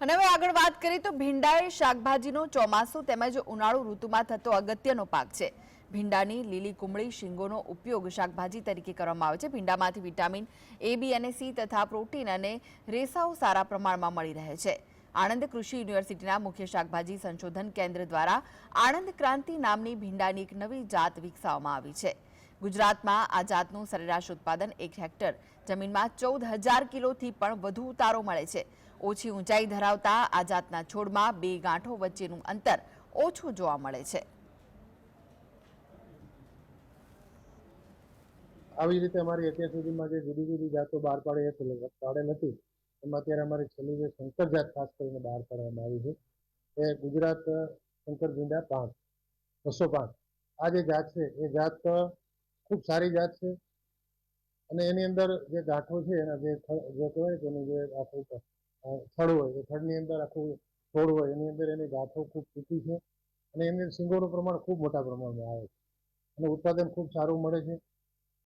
અને હવે આગળ વાત કરીએ તો ભીંડા એ શાકભાજીનો ચોમાસું તેમજ ઉનાળુ ઋતુમાં થતો અગત્યનો પાક છે. ભીંડાની લીલી કુમળી શીંગોનો ઉપયોગ શાકભાજી તરીકે કરવામાં આવે છે. ભીંડામાંથી વિટામિન એ, બી અને સી તથા પ્રોટીન અને રેસાઓ સારા પ્રમાણમાં મળી રહે છે. આણંદ કૃષિ યુનિવર્સિટીના મુખ્ય શાકભાજી સંશોધન કેન્દ્ર દ્વારા આણંદ ક્રાંતિ નામની ભીંડાની એક નવી જાત વિકસાવવામાં આવી છે. ગુજરાતમાં આ જાતનું સરેરાશ ઉત્પાદન એક હેક્ટર જમીનમાં ચૌદ હજાર કિલોથી પણ વધુ ઉતારો મળે છે. ઓછી ઊંચાઈ ધરાવતા આ જાતના છોડમાં બે ગાંઠો વચ્ચેનું અંતર ઓછું જોવા મળે છે. આવી રીતે અમારી અત્યાર સુધીમાં જે જુદી જુદી જાતો બહાર પાડી હતી પાડે નથી, એમાં અત્યારે અમારી છેલ્લી જે શંકર જાત ખાસ કરીને બહાર પાડવામાં આવી છે, એ ગુજરાત શંકર ભીંડા પાંચ, બસો પાંચ. આ જે જાત છે, એ જાત ખૂબ સારી જાત છે. અને એની અંદર જે ગાંઠો છે, એના જે જે કહેવાય એનું જે આખું થડ હોય, એ થડની અંદર આખું છોડ હોય, એની અંદર એની ગાંઠો ખૂબ ટૂંકી છે. અને એની સિંગોનું પ્રમાણ ખૂબ મોટા પ્રમાણમાં આવે છે. અને ઉત્પાદન ખૂબ સારું મળે છે.